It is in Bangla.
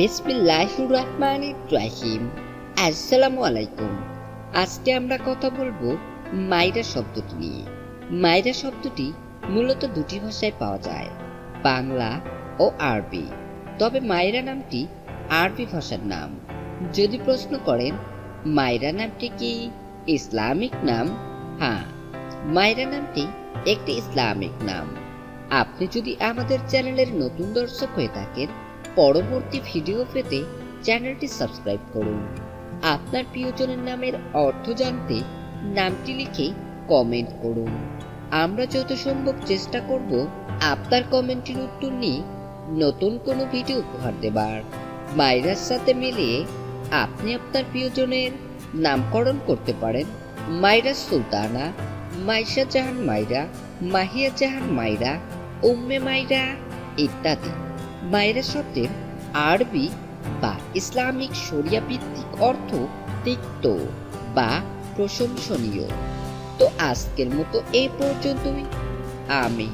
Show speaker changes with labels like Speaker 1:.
Speaker 1: বিসমিল্লাহ রহমান রাহিম আসসালামু আলাইকুম আজকে আমরা কথা বলব মাইরা শব্দটি নিয়ে। মাইরা শব্দটি মূলত দুটি ভাষায় পাওয়া যায়, বাংলা ও আরবি। তবে মাইরা নামটি আরবি ভাষার নাম। যদি প্রশ্ন করেন, মাইরা নামটি কি ইসলামিক নাম? হ্যাঁ মাইরা নামটি একটি ইসলামিক নাম। আপনি যদি আমাদের চ্যানেলের নতুন দর্শক হয়ে থাকেন পরবর্তী ভিডিও পেতে চ্যানেলটি সাবস্ক্রাইব করুন। আপনার প্রিয়জনের নামের অর্থ জানতে নামটি লিখে কমেন্ট করুন। আমরা যত সম্ভব চেষ্টা করব আপনার কমেন্টের উত্তর নিয়ে নতুন কোনো ভিডিও উপহার দেবার। মাইরার সাথে মিলিয়ে আপনি আপনার প্রিয়জনের নামকরণ করতে পারেন। মাইরা সুলতানা, মাইশা জাহান মাইরা, মাহিয়া জাহান মাইরা, উম্মে মাইরা ইত্যাদি। মায়েরা শব্দের আরবি বা ইসলামিক শরিয়া ভিত্তিক অর্থ তিক্ত বা প্রশংসনীয়। তো আজকের মতো এই পর্যন্তই। আমি